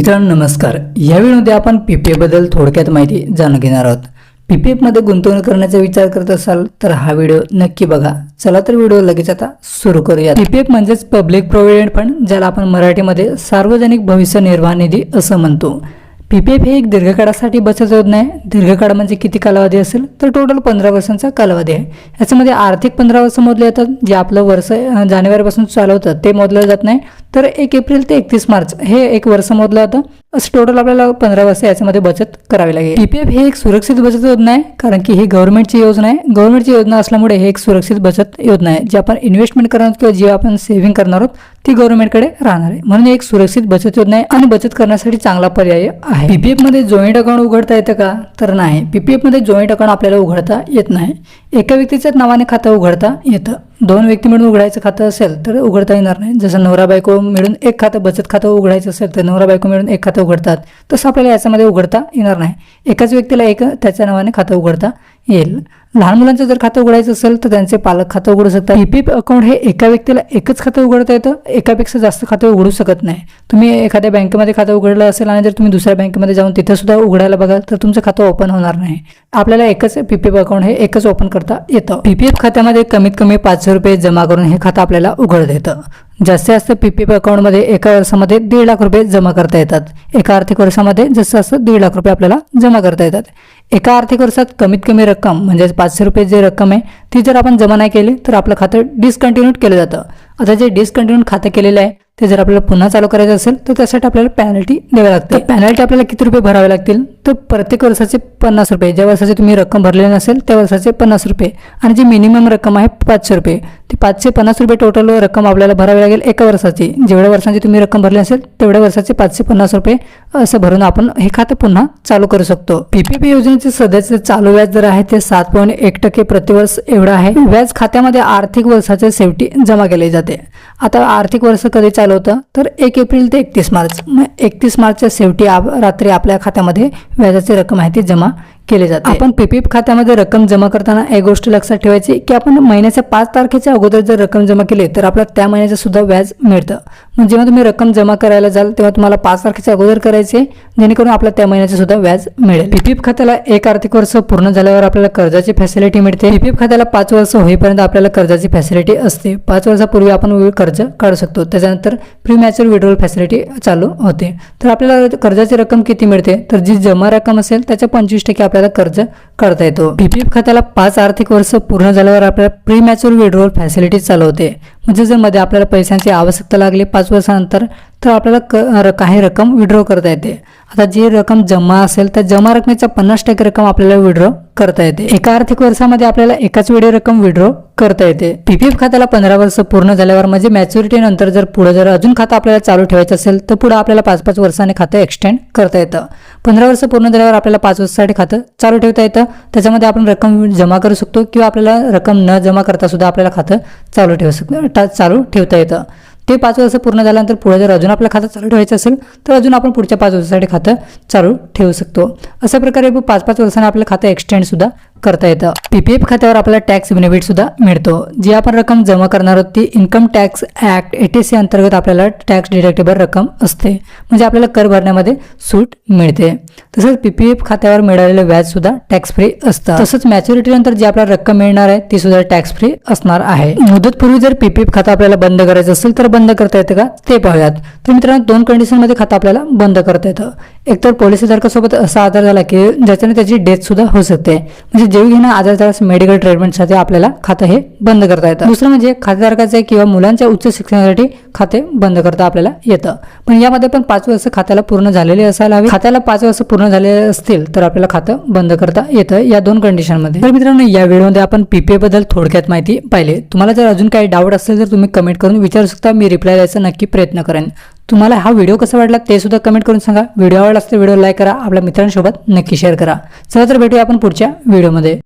मित्रांनो नमस्कार. या व्हिडिओमध्ये आपण पी पी एफबद्दल थोडक्यात माहिती जाणून घेणार आहोत. पी पी एफमध्ये गुंतवणूक करण्याचा विचार करत असाल तर हा व्हिडिओ नक्की बघा. चला तर व्हिडिओ लगेच आता सुरू करूया पी पी एफ म्हणजेच पब्लिक प्रोव्हिडंट फंड ज्याला आपण मराठीमध्ये सार्वजनिक भविष्य निर्वाह निधी असं म्हणतो. पी पी एफ ही एक दीर्घकाळासाठी बचत योजना आहे. दीर्घकाळ म्हणजे किती कालावधी असेल? तर टोटल पंधरा वर्षांचा कालावधी आहे. याच्यामध्ये आर्थिक पंधरा वर्ष मोजले जातात. जे आपलं वर्ष जानेवारीपासून चालू होतं ते मोजलं जात नाही. तर एक एप्रिल ते एकतीस मार्च हे एक वर्ष मोजलं जातं. असं टोटल आपल्याला पंधरा वर्ष याच्यामध्ये बचत करावी लागेल. पी पी एफ ही एक सुरक्षित बचत योजना आहे कारण की ही गव्हर्नमेंटची योजना आहे. गव्हर्नमेंटची योजना असल्यामुळे हे एक सुरक्षित बचत योजना आहे. जी आपण इन्व्हेस्टमेंट करणार आहोत किंवा जी आपण सेव्हिंग करणार आहोत ती गव्हर्नमेंटकडे राहणार आहे. म्हणून एक सुरक्षित बचत योजना आहे आणि बचत करण्यासाठी चांगला पर्याय आहे. पी पी एफमध्ये जॉईंट अकाउंट उघडता येतं का? तर नाही. पी पी एफमध्ये जॉईंट अकाउंट आपल्याला उघडता येत नाही. एका व्यक्तीच्याच नावाने खातं उघडता येतं. दोन व्यक्ती मिळून उघडायचं खातं असेल तर उघडता येणार नाही. जसं नवरा बायको मिळून एक खातं बचत खातं उघडायचं असेल तर नवरा बायको मिळून एक खातं उघडतात. तसं आपल्याला याच्यामध्ये उघडता येणार नाही. एकाच व्यक्तीला एक त्याच्या नावाने खातं उघडता येईल. लहान मुलांचं जर खातं उघडायचं असेल तर त्यांचे पालक खातं उघडू शकतात. पीपीएफ अकाउंट हे एका व्यक्तीला एकच खातं उघडता येतं एकापेक्षा जास्त खातं उघडू शकत नाही. तुम्ही एखाद्या बँकेमध्ये खातं उघडलं असेल आणि जर तुम्ही दुसऱ्या बँकेमध्ये जाऊन तिथे सुद्धा उघडायला बघाल तर तुमचं खातं ओपन होणार नाही. आपल्याला एकच पीपीएफ अकाउंट हे एकच ओपन करता येतं. पीपीएफ खात्यामध्ये कमीत कमी पाचशे रुपये जमा करून हे खातं आपल्याला उघडता येतं. जास्तीत जास्त पीपीएफ अकाउंटमध्ये एका वर्षामध्ये दीड लाख रुपये जमा करता येतात. एका आर्थिक वर्षामध्ये जास्त जास्त दीड लाख रुपये आपल्याला जमा करता येतात. एका आर्थिक वर्षात कमीत कमी रक्कम म्हणजे पाचशे रुपये जी रक्कम आहे ती जर आपण जमा नाही केली तर आपलं खातं डिस्कंटिन्यूट केलं जातं. आता जे डिस्कंटिन्यूट खातं केलेलं आहे ते जर आपल्याला पुन्हा चालू करायचं असेल तर त्यासाठी आपल्याला पॅनल्टी द्यावी लागते. पॅनल्टी आपल्याला किती रुपये भरावे लागतील? तर प्रत्येक वर्षाचे पन्नास रुपये. ज्या वर्षाची तुम्ही रक्कम भरलेली नसेल त्या वर्षाचे पन्नास रुपये. आणि जी मिनिमम रक्कम आहे पाचशे रुपये. ती पाचशे पन्नास रुपये टोटल रक्कम आपल्याला भरावी लागेल एका वर्षाची. जेवढ्या वर्षांची तुम्ही रक्कम भरली असेल तेवढ्या वर्षाचे पाचशे पन्नास रुपये असं भरून आपण हे खातं पुन्हा चालू करू शकतो. पीपीपी योजनेचे सध्याचे चालू व्याज दर आहे ते सात पॉईंट एक टक्के प्रतिवर्ष एवढं आहे. व्याज खात्यामध्ये आर्थिक वर्षाच्या शेवटी जमा केले जाते. आता आर्थिक वर्ष कधी चालू होतं? तर एक एप्रिल ते एकतीस मार्च. मग एकतीस मार्चच्या शेवटी आप रात्री आपल्या खात्यामध्ये व्याजाची रक्कम आहे ती जमा केले जाते. आपण पीपीएफ खात्यामध्ये रक्कम जमा करताना एक गोष्ट लक्षात ठेवायची की आपण महिन्याच्या पाच तारखेच्या अगोदर जर रक्कम जमा केली तर आपल्याला त्या महिन्याचं सुद्धा व्याज मिळतं. मग जेव्हा तुम्ही रक्कम जमा करायला जाल तेव्हा तुम्हाला पाच तारखेच्या अगोदर करायचे जेणेकरून आपल्याला त्या महिन्याचं सुद्धा व्याज मिळेल. पीपीएफ खात्याला एक आर्थिक वर्ष पूर्ण झाल्यावर आपल्याला कर्जाची फॅसिलिटी मिळते. पीपीएफ खात्याला पाच वर्ष होईपर्यंत आपल्याला कर्जाची फॅसिलिटी असते. पाच वर्षापूर्वी आपण कर्ज काढू शकतो. त्याच्यानंतर प्री मॅच्युअर विड्रॉल फॅसिलिटी चालू होते. तर आपल्याला कर्जाची रक्कम किती मिळते? तर जी जमा रक्कम असेल त्याच्या पंचवीस टक्के आपल्याला कर्ज काढता येतो. पीपीएफ खात्याला पाच आर्थिक वर्ष पूर्ण झाल्यावर आपल्याला प्री मॅच्युअर विड्रॉल फॅसिलिटी चालवते. म्हणजे जर मध्ये आपल्याला पैशांची आवश्यकता लागली पाच वर्षानंतर तर आपल्याला क र- काही रक्कम विड्रॉ करता येते. आता जी रक्कम जमा असेल तर जमा रकमेचा पन्नास टक्के रक्कम आपल्याला विड्रॉ करता येते. एका आर्थिक वर्षामध्ये आपल्याला एकाच वेळी रक्कम विड्रॉ करता येते. पीपीएफ खात्याला पंधरा वर्ष पूर्ण झाल्यावर म्हणजे मॅच्युरिटी नंतर जर पुढे जर अजून खातं आपल्याला चालू ठेवायचं असेल तर पुढे आपल्याला पाच पाच वर्षाने खातं एक्सटेंड करता येतं. पंधरा वर्ष पूर्ण झाल्यावर आपल्याला पाच वर्षासाठी खातं चालू ठेवता येतं. त्याच्यामध्ये आपण रक्कम जमा करू शकतो किंवा आपल्याला रक्कम न जमा करता सुद्धा आपल्याला खातं चालू ठेवू शकतो चालू ठेवता येतं. ते पाच वर्ष पूर्ण झाल्यानंतर पुढे जर अजून आपलं खातं चालू ठेवायचं असेल तर अजून आपण पुढच्या पाच वर्षासाठी खातं चालू ठेवू शकतो. अशा प्रकारे पाच पाच वर्षांना आपलं खातं एक्सटेंड सुद्धा करता येतं. पीपीएफ खात्यावर आपल्याला टॅक्स बेनिफिट सुद्धा मिळतो. जी आपण रक्कम जमा करणार आहोत ती income tax act eighty C अंतर्गत आपल्याला टॅक्स डिडक्टेबल रक्कम असते. म्हणजे आपल्याला कर भरण्यामध्ये सूट मिळते. तसंच पीपीएफ खात्यावर मिळालेलं व्याज सुद्धा टॅक्स फ्री असतं. तसंच मॅच्युरिटी नंतर जी आपल्याला रक्कम मिळणार आहे ती सुद्धा टॅक्स फ्री असणार आहे. मुदतपूर्वी जर पीपीएफ खातं आपल्याला बंद करायचं असेल तर बंद करता येतं का? ते पाहूयात. तर मित्रांनो दोन कंडिशनमध्ये खातं आपल्याला बंद करता येतं. एकतर पोलिसी धारकासोबत असा आधार झाला की ज्याच्याने त्याची डेथ सुद्धा होऊ शकते. म्हणजे जेवी घेणं मेडिकल ट्रीटमेंटसाठी आपल्याला खातं हे बंद करता येतं. दुसरं म्हणजे खातेधारकाचे किंवा मुलांच्या उच्च शिक्षणासाठी खाते बंद करता आपल्याला येतं. पण यामध्ये पण पाच वर्ष खात्याला पूर्ण झालेले असायला हवे. खात्याला पाच वर्ष पूर्ण झालेले असतील तर आपल्याला खातं बंद करता येतं या दोन कंडिशनमध्ये तर मित्रांनो या व्हिडिओमध्ये आपण पीपीए बद्दल थोडक्यात माहिती पाहिली. तुम्हाला जर अजून काही डाऊट असेल तर तुम्ही कमेंट करून विचारू शकता. मी रिप्लाय द्यायचा नक्की प्रयत्न करेन. तुम्हाला हा व्हिडिओ कसा वाटला ते सुद्धा कमेंट करून सांगा. व्हिडिओ आवडला तर व्हिडिओ लाईक करा. आपल्या मित्रांसोबत नक्की शेअर करा. चला तर भेटूया आपण पुढच्या व्हिडिओमध्ये